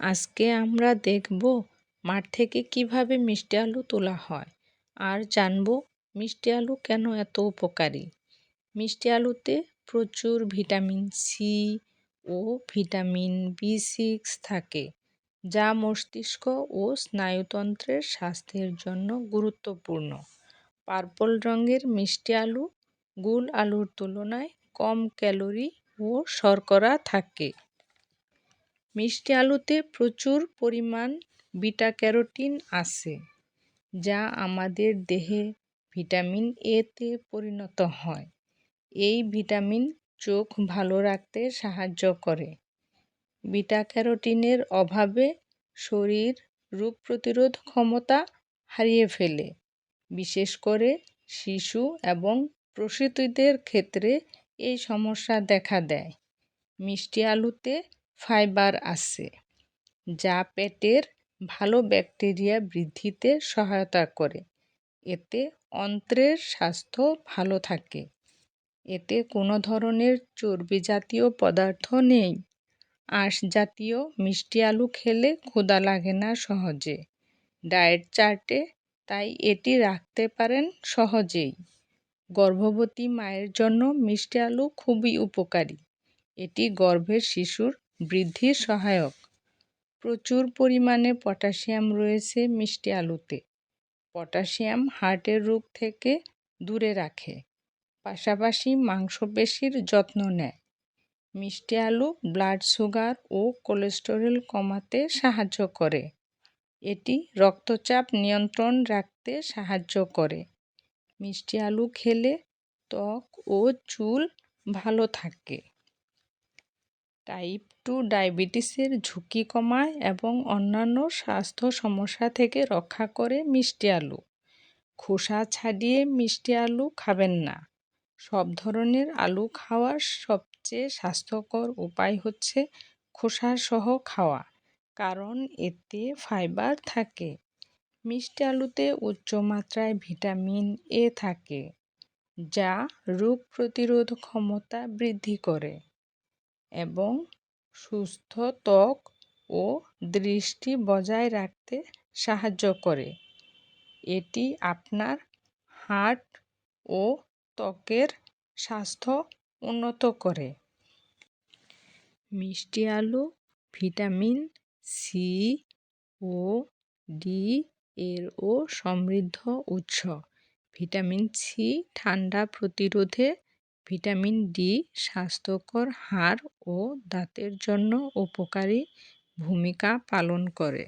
আজকে আমরা দেখব মাঠ থেকে কীভাবে মিষ্টি আলু তোলা হয়। আর জানব মিষ্টি আলু কেন এত উপকারী? মিষ্টি আলুতে প্রচুর ভিটামিন সি ও ভিটামিন বি সিক্স থাকে, যা মস্তিষ্ক ও স্নায়ুতন্ত্রের স্বাস্থ্যের জন্য গুরুত্বপূর্ণ। পার্পল রঙের মিষ্টি আলু গুল আলুর তুলনায় কম ক্যালোরি ও শর্করা থাকে। মিষ্টি আলুতে প্রচুর পরিমাণ বিটা ক্যারোটিন আছে, যা আমাদের দেহে ভিটামিন এতে পরিণত হয়। এই ভিটামিন চোখ ভালো রাখতে সাহায্য করে। বিটা ক্যারোটিনের অভাবে শরীর রোগ প্রতিরোধ ক্ষমতা হারিয়ে ফেলে, বিশেষ করে শিশু এবং প্রসূতিদের ক্ষেত্রে এই সমস্যা দেখা দেয়। মিষ্টি আলুতে ফাইবার আছে, যা পেটের ভালো ব্যাকটেরিয়া বৃদ্ধিতে সহায়তা করে। এতে অন্ত্রের স্বাস্থ্য ভালো থাকে। এতে কোনো ধরনের চর্বি জাতীয় পদার্থ নেই। আঁশ জাতীয় মিষ্টি আলু খেলে ক্ষুধা লাগে না সহজে। ডায়েট চার্টে তাই এটি রাখতে পারেন সহজেই। গর্ভবতী মায়ের জন্য মিষ্টি আলু খুবই উপকারী। এটি গর্ভের শিশুর বৃদ্ধির সহায়ক। প্রচুর পরিমাণে পটাশিয়াম রয়েছে মিষ্টি আলুতে। পটাশিয়াম হার্টের রোগ থেকে দূরে রাখে, পাশাপাশি মাংসপেশির যত্ন নেয়। মিষ্টি আলু ব্লাড সুগার ও কোলেস্টেরল কমাতে সাহায্য করে। এটি রক্তচাপ নিয়ন্ত্রণ রাখতে সাহায্য করে। মিষ্টি আলু খেলে ত্বক ও চুল ভালো থাকে। টাইপ টু ডায়াবেটিসের ঝুঁকি কমায় এবং অন্যান্য স্বাস্থ্য সমস্যা থেকে রক্ষা করে মিষ্টি আলু। খোসা ছাড়িয়ে মিষ্টি আলু খাবেন না। সব ধরনের আলু খাওয়ার সবচেয়ে স্বাস্থ্যকর উপায় হচ্ছে খোসাসহ খাওয়া, কারণ এতে ফাইবার থাকে। মিষ্টি আলুতে উচ্চমাত্রায় ভিটামিন এ থাকে, যা রোগ প্রতিরোধ ক্ষমতা বৃদ্ধি করে। এবং সুস্থ ত্বক ও দৃষ্টি বজায় রাখতে সাহায্য করে। এটি আপনার হার্ট ও ত্বকের স্বাস্থ্য উন্নত করে। মিষ্টি আলু, ভিটামিন সি ও ডি এরও সমৃদ্ধ উৎস। ভিটামিন সি ঠান্ডা প্রতিরোধে ভিটামিন ডি স্বাস্থ্যকর হাড় ও দাঁতের জন্য উপকারী ভূমিকা পালন করে।